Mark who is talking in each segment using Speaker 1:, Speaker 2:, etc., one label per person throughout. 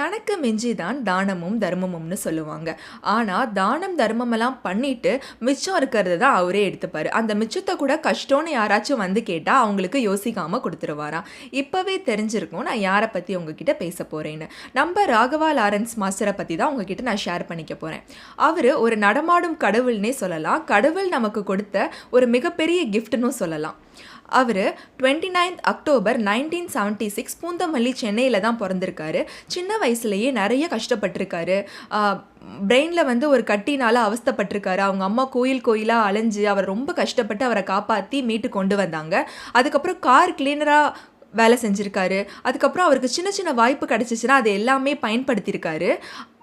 Speaker 1: தனக்கு மிஞ்சி தான் தானமும் தர்மமும்னு சொல்லுவாங்க. ஆனால் தானம் தர்மமெல்லாம் பண்ணிட்டு மிச்சம் இருக்கிறது தான் அவரே எடுத்துப்பார். அந்த மிச்சத்தை கூட கஷ்டம்னு யாராச்சும் வந்து கேட்டால் அவங்களுக்கு யோசிக்காமல் கொடுத்துருவாராம் இப்போவே தெரிஞ்சிருக்கும். நான் யாரை பற்றி உங்ககிட்ட பேச போகிறேன்னு நம்ம ராகவா லாரன்ஸ் மாஸ்டரை பற்றி தான் உங்ககிட்ட நான் ஷேர் பண்ணிக்க போகிறேன் அவர் ஒரு நடமாடும் கடவுள்னே சொல்லலாம். கடவுள் நமக்கு கொடுத்த ஒரு மிகப்பெரிய கிஃப்ட்னும் சொல்லலாம். அவர் twenty ninth October nineteen seventy six Poonamallee சென்னையில் தான் பிறந்திருக்காரு. சின்ன வயசுலேயே நிறைய கஷ்டப்பட்டிருக்காரு. பிரெயினில் வந்து ஒரு கட்டினால் அவஸ்தைப்பட்டிருக்காரு. அவங்க அம்மா கோயில் கோயிலாக அலைஞ்சு அவர் ரொம்ப கஷ்டப்பட்டு அவரை காப்பாற்றி மீட்டு கொண்டு வந்தாங்க. அதுக்கப்புறம் கார் கிளீனராக வேலை செஞ்சுருக்காரு. அதுக்கப்புறம் அவருக்கு சின்ன சின்ன வாய்ப்பு கிடச்சிச்சின்னா அது எல்லாமே பயன்படுத்தியிருக்காரு.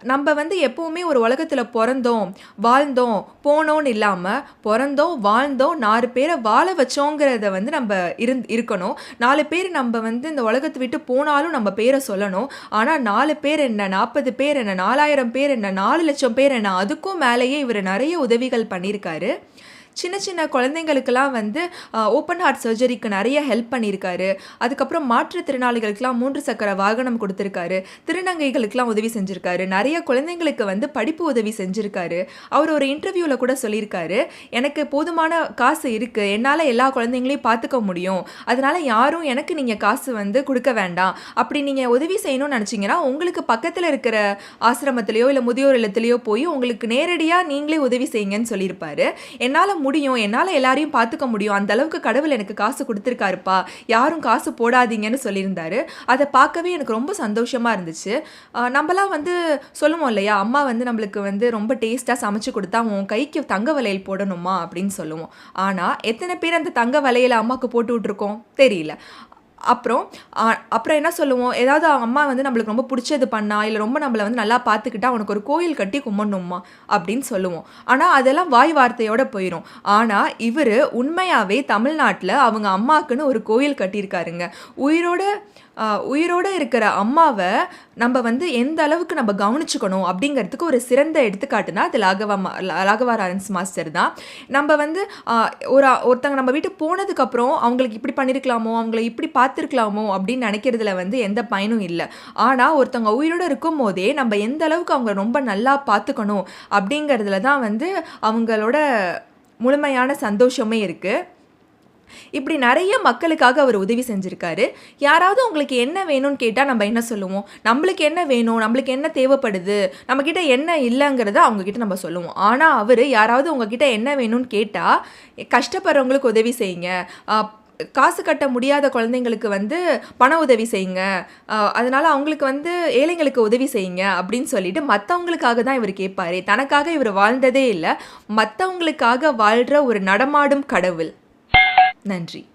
Speaker 1: நம்ம வந்து எப்போவுமே ஒரு உலகத்தில் பிறந்தோம் வாழ்ந்தோம் போனோன்னு இல்லாமல் பிறந்தோம் வாழ்ந்தோம் நாலு பேரை வாழ வச்சோங்கிறத வந்து நம்ம இருந் இருக்கணும். நாலு பேர் நம்ம வந்து இந்த உலகத்தை விட்டு போனாலும் நம்ம பேரை சொல்லணும். ஆனால் நாலு பேர் என்ன நாற்பது பேர் என்ன நாலாயிரம் பேர் என்ன நாலு லட்சம் பேர் என்ன அதுக்கும் மேலேயே இவர் நிறைய உதவிகள் பண்ணியிருக்காரு. சின்ன சின்ன குழந்தைங்களுக்கெல்லாம் வந்து ஓப்பன் ஹார்ட் சர்ஜரிக்கு நிறைய ஹெல்ப் பண்ணியிருக்காரு. அதுக்கப்புறம் மாற்றுத்திறனாளிகளுக்கெல்லாம் மூன்று சக்கர வாகனம் கொடுத்துருக்காரு. திருநங்கைகளுக்கெல்லாம் உதவி செஞ்சுருக்காரு. நிறைய குழந்தைங்களுக்கு வந்து படிப்பு உதவி செஞ்சுருக்காரு. அவர் ஒரு இன்டர்வியூவில் கூட சொல்லியிருக்காரு எனக்கு போதுமான காசு இருக்குது என்னால் எல்லா குழந்தைங்களையும் பார்த்துக்க முடியும். அதனால் யாரும் எனக்கு நீங்கள் காசு வந்து கொடுக்க வேண்டாம். அப்படி நீங்கள் உதவி செய்யணும்னு நினச்சிங்கன்னா உங்களுக்கு பக்கத்தில் இருக்கிற ஆசிரமத்திலேயோ இல்லை முதியோர் இல்லத்திலேயோ போய் உங்களுக்கு நேரடியாக நீங்களே உதவி செய்யுங்கன்னு சொல்லியிருப்பாரு. என்னால் முடியும்? என்னால் எல்லாரையும் பார்த்துக்க முடியும். அந்த அளவுக்கு கடவுள் எனக்கு காசு கொடுத்துருக்காருப்பா. யாரும் காசு போடாதீங்கன்னு சொல்லியிருந்தாரு. அதை பார்க்கவே எனக்கு ரொம்ப சந்தோஷமாக இருந்துச்சு. நம்மளாம் வந்து சொல்லுவோம் இல்லையா? அம்மா வந்து நம்மளுக்கு வந்து ரொம்ப டேஸ்ட்டாக சமைச்சு கொடுத்தா உன் கைக்கு தங்க வளையல் போடணுமா? அப்படின்னு சொல்லுவோம். ஆனால் எத்தனை பேர் அந்த தங்க வலையில் அம்மாவுக்கு போட்டு விட்ருக்கோம் தெரியல. அப்புறம் அப்புறம் என்ன சொல்லுவோம்? ஏதாவது அவங்க அம்மா வந்து நம்மளுக்கு ரொம்ப பிடிச்சது பண்ணா இல்லை ரொம்ப நம்மளை வந்து நல்லா பார்த்துக்கிட்டா அவனுக்கு ஒரு கோயில் கட்டி கும்பிடணுமா? அப்படின்னு சொல்லுவோம். ஆனால் அதெல்லாம் வாய் வார்த்தையோட போயிடும் ஆனால் இவர் உண்மையாகவே தமிழ்நாட்டில் அவங்க அம்மாக்குன்னு ஒரு கோயில் கட்டியிருக்காருங்க. உயிரோட உயிரோட இருக்கிற அம்மாவை நம்ம வந்து எந்த அளவுக்கு நம்ம கவனிச்சுக்கணும் அப்படிங்கிறதுக்கு ஒரு சிறந்த எடுத்துக்காட்டுனா அது லாகவா மா- லா- மாஸ்டர் தான். நம்ம வந்து ஒரு ஒருத்தங்க நம்ம வீட்டுக்கு போனதுக்கப்புறம் அவங்களுக்கு இப்படி பண்ணியிருக்கலாமோ அவங்கள இப்படி பார்த்துருக்கலாமோ அப்படின்னு நினைக்கிறதுல வந்து எந்த பயனும் இல்லை. ஆனால் ஒருத்தவங்க உயிரோடு இருக்கும் போதே நம்ம எந்த அளவுக்கு அவங்க ரொம்ப நல்லா பார்த்துக்கணும் அப்படிங்கிறதுல தான் வந்து அவங்களோட முழுமையான சந்தோஷமே இருக்குது இப்படி நிறைய மக்களுக்காக அவர் உதவி செஞ்சுருக்காரு. யாராவது உங்களுக்கு என்ன வேணும்னு கேட்டால் நம்ம என்ன சொல்லுவோம்? நம்மளுக்கு என்ன வேணும்? நம்மளுக்கு என்ன தேவைப்படுது? நம்மக்கிட்ட என்ன இல்லைங்கிறத அவங்கக்கிட்ட நம்ம சொல்லுவோம். ஆனால் அவர் யாராவது உங்ககிட்ட என்ன வேணும்னு கேட்டால் கஷ்டப்படுறவங்களுக்கு உதவி செய்யுங்க. காசு கட்ட முடியாத குழந்தைங்களுக்கு வந்து பண உதவி செய்யுங்க. அதனால் அவங்களுக்கு வந்து ஏழைங்களுக்கு உதவி செய்யுங்க அப்படின்னு சொல்லிட்டு மற்றவங்களுக்காக தான் இவர் கேட்பாரு. தனக்காக இவர் வாழ்ந்ததே இல்லை. மற்றவங்களுக்காக வாழ்கிற ஒரு நடமாடும் கடவுள். நன்றி.